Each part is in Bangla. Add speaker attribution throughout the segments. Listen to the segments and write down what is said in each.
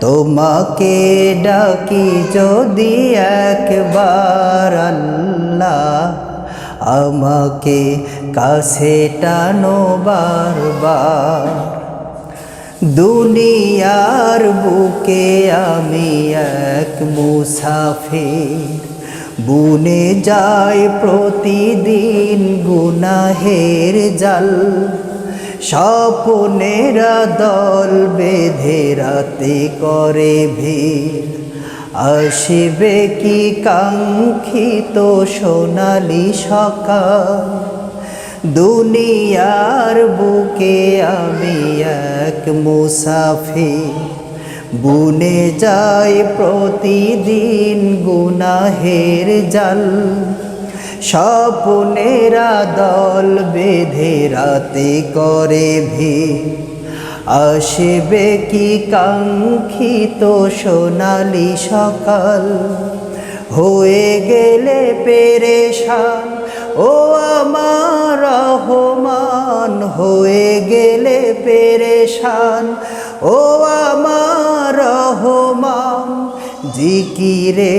Speaker 1: তোমাকে ডাকি যদি একবার আল্লাহ আমাকে কাছে টানো বারবার। দুনিয়ার বুকে আমি এক মুসাফির, বুনে যায় প্রতিদিন গুনাহের জাল। স্বপনেরা দল বেঁধে রাতে করে ভিড়। আসবে কি কাঙ্ক্ষিত সোনালি সকাল? দুনিয়ার বুকে আমি এক মুসাফির। বুনে যাই প্রতিদিন গুনাহের জাল। স্বপনেরা দল বেঁধে রাতে করে ভিড়। আসবে কি কাঙ্ক্ষিত সোনালি সকাল? হয়ে গেলে পেরেশান, ও আমার রহমান, হয়ে গেলে পেরেশান, ও আমার রহমান, জিকিরে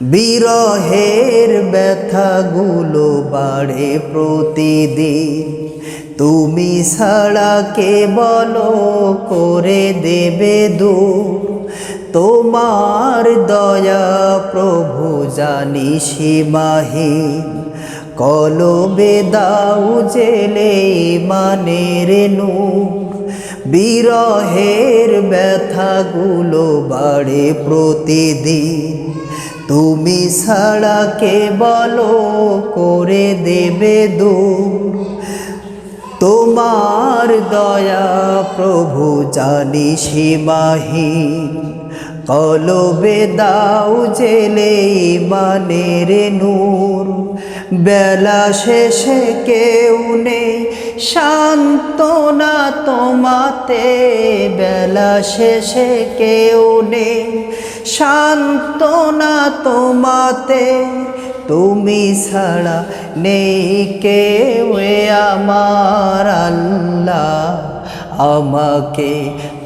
Speaker 1: বিরহের ব্যথাগুলো বাড়ে প্রতিদিন। তুমি ছাড়া কে বলো করে দেবে দূর। তোমার দয়া প্রভু জানি সীমাহীন। কলবে দাও জেলে মানের নূর। বিরহের ব্যথাগুলো বাড়ে প্রতিদিন। তুমি ছাড়া বলো করে দেবে দূর তোমার দয়া প্রভু জানি সীমাহীন। কলবে দাও জেলে মানের নূর। বেলা শেষে কেউ নেই, সান্ত্বনা তোমাতে। বেলা শেষে কেউ নেই, সান্ত্বনা তোমাতে। তুমি ছাড়া নেই কেউ আমার আল্লাহ। আমাকে